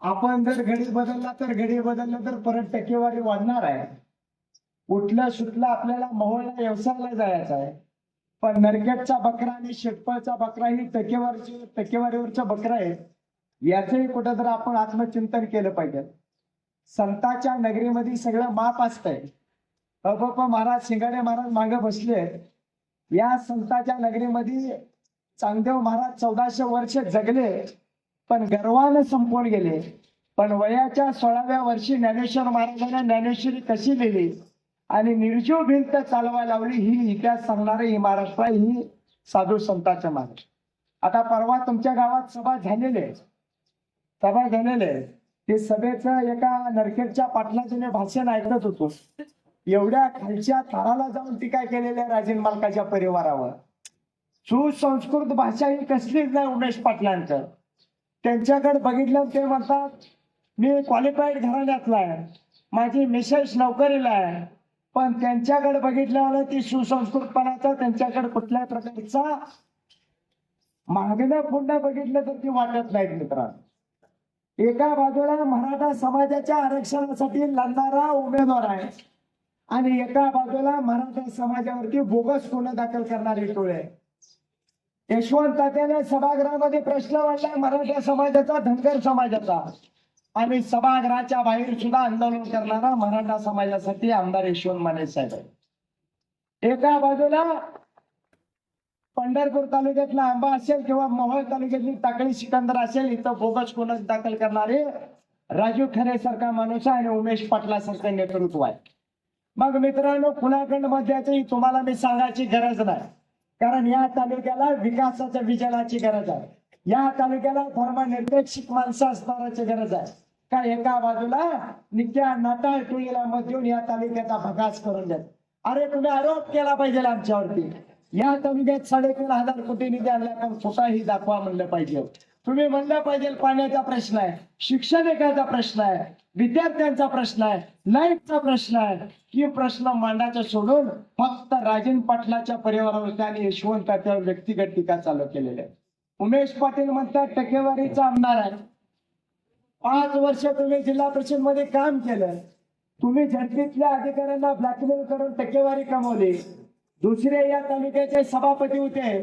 आपण जर घडी बदलला तर घडी बदललं तर परत टक्केवारी वाढणार आहे. उठलं सुटला आपल्याला मोहळला व्यवसायाला जायचं आहे. पण नरकेटचा बकरा आणि शेटपळचा बकरा ही टक्केवारीची टक्केवारीवरचा बकरा आहे याचंही कुठं तर आपण आत्मचिंतन केलं पाहिजे. संताच्या नगरीमध्ये सगळं माप असतंय. अबप महाराज शिंगाडे महाराज मागे बसले या संताच्या नगरीमध्ये चांगदेव महाराज चौदाशे वर्ष जगले. पण गर्वानं संपून गेले. पण वयाच्या सोळाव्या वर्षी ज्ञानेश्वर महाराजांना ज्ञानेश्वरी कशी लिहिली? आणि निर्जीव भिंत चालवा लावली ही इतिहास सांगणारे ही महाराष्ट्र ही साधू संतांच्या महाराज आता परवा तुमच्या गावात सभा झालेली आहे. सभा झालेली आहे. ते सभेचं एका नरखेडच्या पाटलाजीने भाषण ऐकत होतो. एवढ्या खालच्या थराला जाऊन टीका केलेल्या राजीन मालकाच्या परिवारावर. सुसंस्कृत भाषा ही कसलीच नाही उमेश पाटलांचं. त्यांच्याकडे बघितलं ते म्हणतात मी क्वालिफाईड घराण्यातला आहे. माझी मिसेस नोकरीला आहे. पण त्यांच्याकडे बघितल्यावर ती सुसंस्कृतपणाचा त्यांच्याकडे कुठल्याही प्रकारचा मागण्या पुन्हा बघितलं तर ती वाटत नाहीत मित्रांनो. एका बाजूला मराठा समाजाच्या आरक्षणासाठी लढणारा उमेदवार आहे आणि एका बाजूला मराठा समाजावरती बोगस गुन्हा दाखल करणारे टोळे आहे. यशवंत तात्याने सभागृहामध्ये प्रश्न मांडला. मराठा समाजाचा धनगर समाजाचा. आणि सभागृहाच्या बाहेर सुद्धा आंदोलन करणारा मराठा समाजासाठी आमदार यशवंत माने साहेब आहे एका बाजूला पंढरपूर तालुक्यातला आंबा असेल किंवा मोहोळ तालुक्यातली टाकळी सिकंदर असेल इथं बोगस कोणच दाखल करणारे राजू खरे सारखा माणूस आहे आणि उमेश पाटला सारखं नेतृत्व आहे. मग मित्रांनो कुणाकडं मध्ये तुम्हाला मी सांगायची गरज नाही. कारण या तालुक्याला विकासाच्या विजनाची गरज आहे. या तालुक्याला धर्मनिरपेक्षित माणसं असणाराची गरज आहे. का एका बाजूला नित्या नाटाळ टोळीला मत देऊन या तालुक्याचा भगास करून देत. अरे तुम्ही आरोप केला पाहिजे आमच्यावरती. या तालुक्यात साडेतीन हजार कोटी निधी आणला पण स्वतःही दाखवा म्हणलं पाहिजे. तुम्ही म्हणलं पाहिजे पाण्याचा प्रश्न आहे शिक्षणाचा प्रश्न आहे विद्यार्थ्यांचा प्रश्न आहे लाईटचा प्रश्न आहे. ही प्रश्न मांडायचा सोडून फक्त राजन पाटलाच्या परिवारावरती आणि यशवंत त्यावर व्यक्तिगत टीका चालू केलेली आहे. उमेश पाटील म्हणतात टक्केवारीचा आमदार आहे. पाच वर्ष तुम्ही जिल्हा परिषदमध्ये काम केलं. तुम्ही झडपीतल्या अधिकाऱ्यांना ब्लॅकमेल करून टक्केवारी कमवली. दुसरे या तालुक्याचे सभापती होते.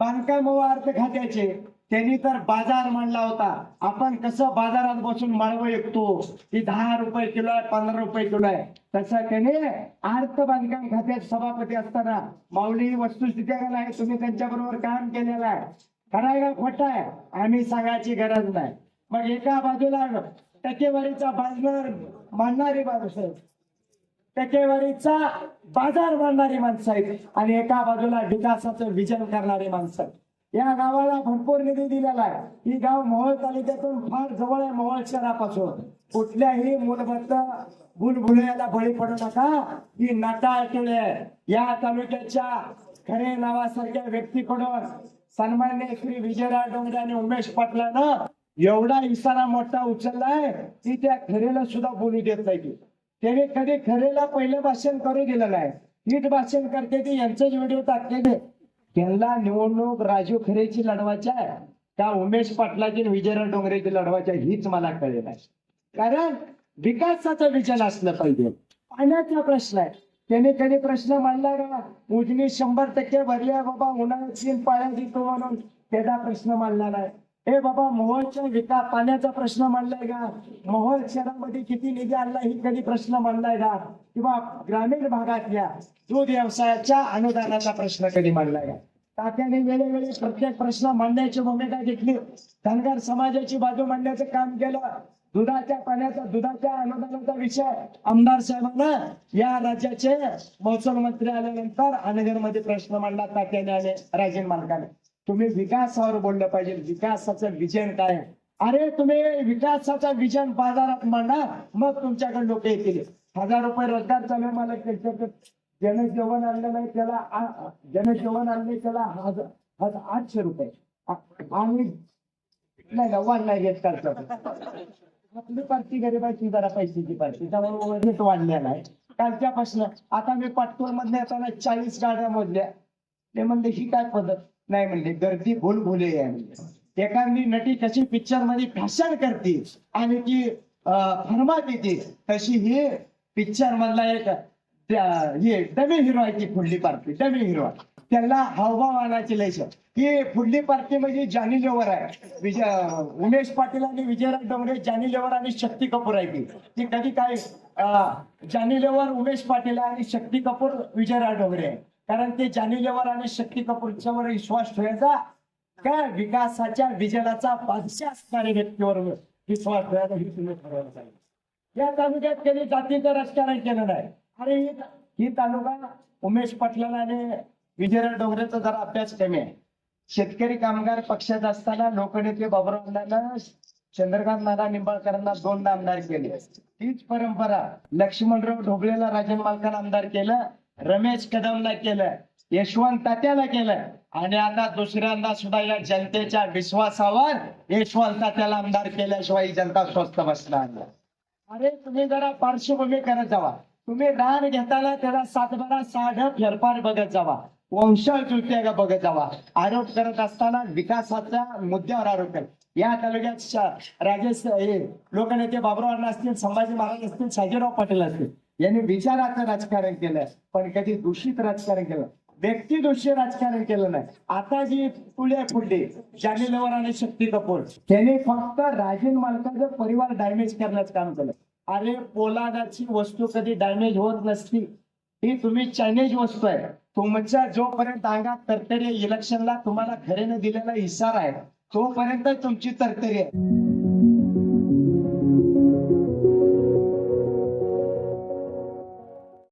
बांधकाम व अर्थ खात्याचे. त्यांनी तर बाजार मांडला होता आपण कसं बाजारात बसून माळवं ऐकतो की दहा रुपये किलो आहे पंधरा रुपये किलो आहे. तसं त्याने अर्थ बांधकाम खात्यात सभापती असताना माऊली वस्तुस्थिती आहे तुम्ही त्यांच्या बरोबर काम केलेलं आहे. खराय का खोट आहे आम्ही सांगायची गरज नाही. मग एका बाजूला टक्केवारीचा बाजार मांडणारी माणूस आहे टक्केवारीचा बाजार मांडणारी माणसं आहेत आणि एका बाजूला विकासाचं विजन करणारी माणसं आहेत. या गावाला भरपूर निधी दिलेला आहे. ही गाव मोहोळ तालुक्यातून फार जवळ आहे मोहोळ शहरापासून. कुठल्याही मूलभूत बुलबुळ्याला बळी पडू नका. ही नाटाळ केले. या तालुक्याच्या खरे नावासारख्या व्यक्तीकडून सन्मान्य श्री विजयराव डोंगरे आणि उमेश पाटलानं एवढा इशारा मोठा उचललाय की त्या खरेला सुद्धा बोलू देत नाही त्याने कधी खरेला पहिलं भाषण करू दिलेलं नाही. नीट भाषण करते ते यांचेच व्हिडिओ टाकलेले त्यांना निवडणूक राजू खरेची लढवायच्या आहे. का उमेश पाटलाची आणि विजयराव डोंगरेची लढवायच्या हीच मला कळेल आहे. कारण विकासाचा विजन असलं पाहिजे. पाण्याचा प्रश्न आहे. त्याने कधी प्रश्न मांडला का? उजनी शंभर टक्के भरल्या बाबा उन्हाळ्यात पाण्यात पाण्याची म्हणून त्याचा प्रश्न मांडला नाही. हे बाबा मोहोळच्या विकास पाण्याचा प्रश्न मांडलाय का? मोहोळ शहरामध्ये किती निधी आणला ही कधी प्रश्न मांडलाय का? किंवा ग्रामीण भागातल्या दूध व्यवसायाच्या अनुदानाचा प्रश्न कधी मांडलाय का? तात्याने वेळोवेळी प्रत्येक प्रश्न मांडण्याची भूमिका घेतली. धनगर समाजाची बाजू मांडण्याचं काम केलं. दुधाच्या पाण्याचा दुधाच्या अनुदानाचा विषय आमदार साहेबांना या राज्याचे महसूल मंत्री आल्यानंतर अनगरमध्ये प्रश्न मांडला तात्याने आणि राजीन मालकाने. तुम्ही विकासावर बोललं पाहिजे. विकासाचं विजन काय? अरे तुम्ही विकासाचा विजन बाजारात मांडा मग तुमच्याकडे लोक येतील. हजार रुपये रोजगार चालू मला त्याच्यात ज्याने जेवण आणलं नाही त्याला आ- ज्याने जेवण आणले त्याला हजार हजार आठशे रुपये. आणि नाही ना वाढ नाही घेत करतो. आपली पार्टी गरीबाची जरा पैशाची पार्टी त्यामुळे रेट वाढलेला आहे. कालच्यापासून आता मी पाटपूर मधल्या येताना चाळीस गाड्या मोजल्या ते म्हणले ही काय पद्धत? नाही म्हणले गर्दी भूल भुले आहे म्हणजे एखादी नटी कशी पिक्चरमध्ये फॅशन करते आणि ती फरमात देते तशी ही पिक्चर मधला एक हे डमी हिरो आहे ती फुडली पार्टी डमी हिरो त्याला हावभाव आणायची लय ही फुडली पार्टी म्हणजे जानी लेवर आहे. विजय उमेश पाटील आणि विजयराज डोंगरे जानी लेवर आणि शक्ती कपूर आहे ती. ती कधी काय जानी लेवर उमेश पाटील आणि शक्ती कपूर विजयराज डोंगरे आहे. कारण ते जानी आणि शक्ती कपूरच्यावर विश्वास ठेवायचा. काय? विकासाच्या विजयाचा बादशाह असणाऱ्या व्यक्तीवर विश्वास ठेवायचा ही तुम्ही ठरवायला सांगितलं. या तालुक्यात त्यांनी जातीचं राजकारण केलं नाही. अरे ही तालुका उमेश पाटलाला आणि विजयराव डोंगरेचा जरा अभ्यास कमी आहे. शेतकरी कामगार पक्षात असताना लोकनेते बाबुराव चंद्रकांत नाना निंबाळकरांना दोनदा आमदार केले. तीच परंपरा लक्ष्मणराव ढोबळेला राजन मालकानं आमदार केलं. रमेश कदमला केलं यशवंत तात्याला केलं आणि आता दुसऱ्यांदा सुद्धा या जनतेच्या विश्वासावर यशवंत तात्याला आमदार केल्याशिवाय जनता स्वस्थ बसणार अरे तुम्ही जरा पार्श्वभूमी करत जावा. तुम्ही रान घेताना त्याला सातबारा साध फेरफार बघत जावा. वंशाळ जुळते बघत जावा. आरोप करत असताना विकासाच्या मुद्द्यावर आरोप कर या तालुक्यात राजेश हे लोकनेते बाबुराव असतील संभाजी महाराज असतील शाजीराव पाटील असतील. यांनी विचाराचं राजकारण केलं पण कधी दूषित राजकारण केलं. व्यक्ती दोषी राजकारण केलं नाही. आता जी पुढे पुढे जानी लवर आणि शक्ती कपूर त्याने फक्त राजीन मालकाचं परिवार डॅमेज करण्याचं काम केलं. अरे पोलादाची वस्तू कधी डॅमेज होत नसती. ही तुम्ही चायनीज वस्तू आहे. तुमच्या जोपर्यंत अंगात तरतरी इलेक्शनला तुम्हाला खरेने दिलेला इशारा आहे तोपर्यंत तुमची तरतरी आहे.